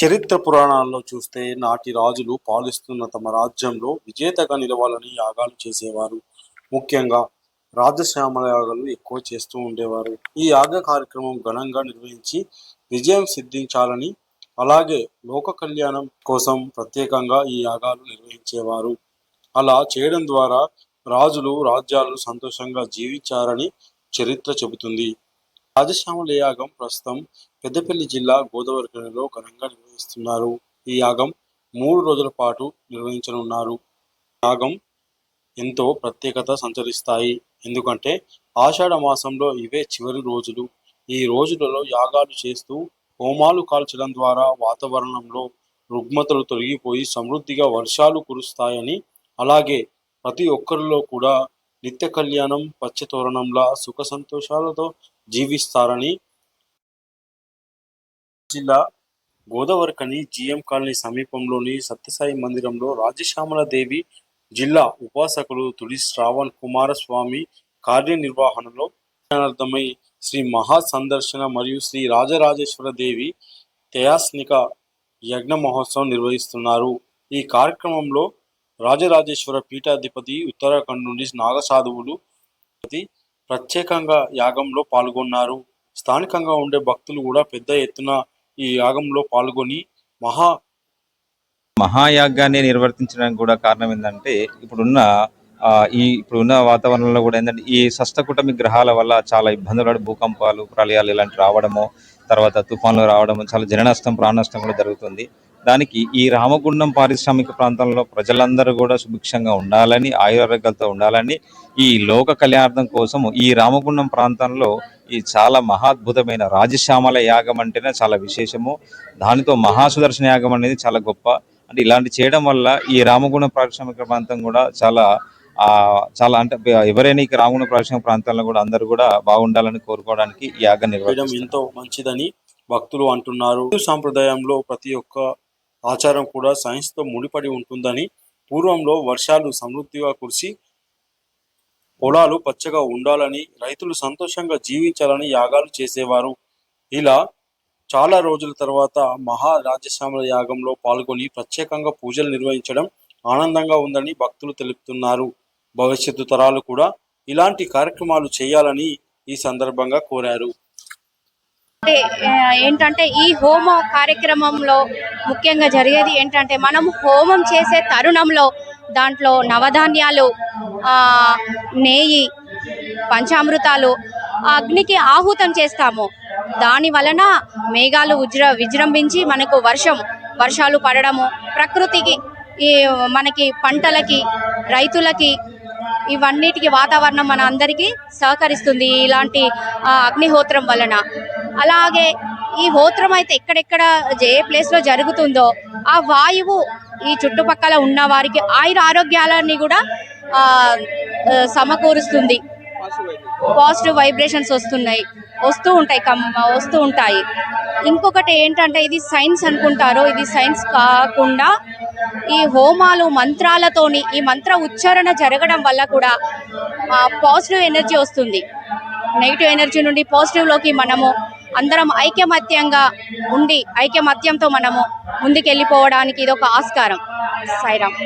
చరిత్ర పురాణాల్లో చూస్తే నాటి రాజులు పాలిస్తున్న తమ రాజ్యంలో విజేతగా నిలవాలని యాగాలు చేసేవారు. ముఖ్యంగా రాజశ్యామల యాగాలు ఎక్కువ చేస్తూ ఉండేవారు. ఈ యాగ కార్యక్రమం ఘనంగా నిర్వహించి విజయం సిద్ధించాలని అలాగే లోక కళ్యాణం కోసం ప్రత్యేకంగా ఈ యాగాలు నిర్వహించేవారు. అలా చేయడం ద్వారా రాజులు రాజ్యాలు సంతోషంగా జీవించారని చరిత్ర చెబుతుంది. రాజశ్యామల యాగం ప్రస్తుతం పెద్దపల్లి జిల్లా గోదావరిలో ఘనంగా నిర్వహిస్తున్నారు. ఈ యాగం మూడు రోజుల పాటు నిర్వహించనున్నారు. యాగం ఎంతో ప్రత్యేకత సంచరిస్తాయి. ఎందుకంటే ఆషాఢ మాసంలో ఇవే చివరి రోజులు. ఈ రోజులలో యాగాలు చేస్తూ హోమాలు కాల్చడం ద్వారా వాతావరణంలో రుగ్మతలు తొలగిపోయి సమృద్ధిగా వర్షాలు కురుస్తాయని అలాగే ప్రతి ఒక్కరిలో కూడా నిత్య కళ్యాణం పచ్చతోరణంలా సుఖ సంతోషాలతో జీవిస్తారని జిల్లా గోదావరికని జిఎం కాలనీ సమీపంలోని సత్యసాయి మందిరంలో రాజశ్యామల దేవి జిల్లా ఉపాసకులు తుడి శ్రావణ్ కుమారస్వామి కార్యనిర్వహణలో అర్థమై శ్రీ మహా సందర్శన మరియు శ్రీ రాజరాజేశ్వర దేవి తయాస్నిక యజ్ఞ మహోత్సవం నిర్వహిస్తున్నారు. ఈ కార్యక్రమంలో రాజరాజేశ్వర పీఠాధిపతి ఉత్తరాఖండ్ నుండి నాగసాధువులు ప్రత్యేకంగా యాగంలో పాల్గొన్నారు. స్థానికంగా ఉండే భక్తులు కూడా పెద్ద ఎత్తున ఈ యాగంలో పాల్గొని మహా మహాయాగాన్ని నిర్వర్తించడానికి కూడా కారణం ఏంటంటే ఇప్పుడున్న ఆ, ఈ ఇప్పుడున్న వాతావరణంలో కూడా ఏంటంటే ఈ షష్టకుటమి గ్రహాల వల్ల చాలా ఇబ్బందులు భూకంపాలు ప్రళయాలు ఇలాంటి రావడము తర్వాత తుఫాన్లు రావడము చాలా జననష్టం ప్రాణ నష్టం కూడా జరుగుతుంది. దానికి ఈ రామగుండం పారిశ్రామిక ప్రాంతంలో ప్రజలందరూ కూడా సుభిక్షంగా ఉండాలని ఆయురారోగ్యాలతో ఉండాలని ఈ లోక కళ్యాణార్థం కోసం ఈ రామగుండం ప్రాంతంలో ఈ చాలా మహాద్భుతమైన రాజశ్యామల యాగం అంటేనే చాలా విశేషము. దానితో మహాసుదర్శన యాగం అనేది చాలా గొప్ప. అంటే ఇలాంటి చేయడం వల్ల ఈ రామగుండం పారిశ్రామిక ప్రాంతం కూడా చాలా ఆ చాలా అంటే ఎవరైనా ఈ రామగుండం పారిశ్రామిక ప్రాంతాల్లో కూడా అందరూ కూడా బాగుండాలని కోరుకోవడానికి యాగం చేయడం నిర్వహించడం ఎంతో మంచిదని భక్తులు అంటున్నారు. సాంప్రదాయంలో ప్రతి ఒక్క ఆచారం కూడా సైన్స్తో ముడిపడి ఉంటుందని పూర్వంలో వర్షాలు సమృద్ధిగా కురిసి పొలాలు పచ్చగా ఉండాలని రైతులు సంతోషంగా జీవించాలని యాగాలు చేసేవారు. ఇలా చాలా రోజుల తర్వాత మహా రాజశ్యామల యాగంలో పాల్గొని ప్రత్యేకంగా పూజలు నిర్వహించడం ఆనందంగా ఉందని భక్తులు తెలుపుతున్నారు. భవిష్యత్తు తరాలు కూడా ఇలాంటి కార్యక్రమాలు చేయాలని ఈ సందర్భంగా కోరారు. ఏంటంటే ఈ హోమ కార్యక్రమంలో ముఖ్యంగా జరిగేది ఏంటంటే మనం హోమం చేసే తరుణంలో దాంట్లో నవధాన్యాలు నెయ్యి పంచామృతాలు ఆ అగ్నికి ఆహుతం చేస్తాము. దాని వలన మేఘాలు ఉజ్ర విజృంభించి మనకు వర్షం వర్షాలు పడడము ప్రకృతికి ఈ మనకి పంటలకి రైతులకి ఇవన్నిటికి వాతావరణం మన అందరికీ సహకరిస్తుంది. ఇలాంటి ఆ, అగ్నిహోత్రం వలన. అలాగే ఈ హోత్రం అయితే ఎక్కడెక్కడ ఏ ప్లేస్లో జరుగుతుందో ఆ వాయువు ఈ చుట్టుపక్కల ఉన్న వారికి ఆయుర ఆరోగ్యాలని కూడా సమకూరుస్తుంది. పాజిటివ్ వైబ్రేషన్స్ వస్తున్నాయి. వస్తూ ఉంటాయి కమ్మ వస్తూ ఉంటాయి. ఇంకొకటి ఏంటంటే ఇది సైన్స్ అనుకుంటారు. ఇది సైన్స్ కాకుండా ఈ హోమాలు మంత్రాలతోని ఈ మంత్ర ఉచ్చారణ జరగడం వల్ల కూడా పాజిటివ్ ఎనర్జీ వస్తుంది. నెగిటివ్ ఎనర్జీ నుండి పాజిటివ్లోకి మనము అందరం ఐకమత్యంగా ఉండి ఐకమత్యంతో మనము ముందుకెళ్ళిపోవడానికి ఇది ఒక ఆస్కారం. సాయిరామ్.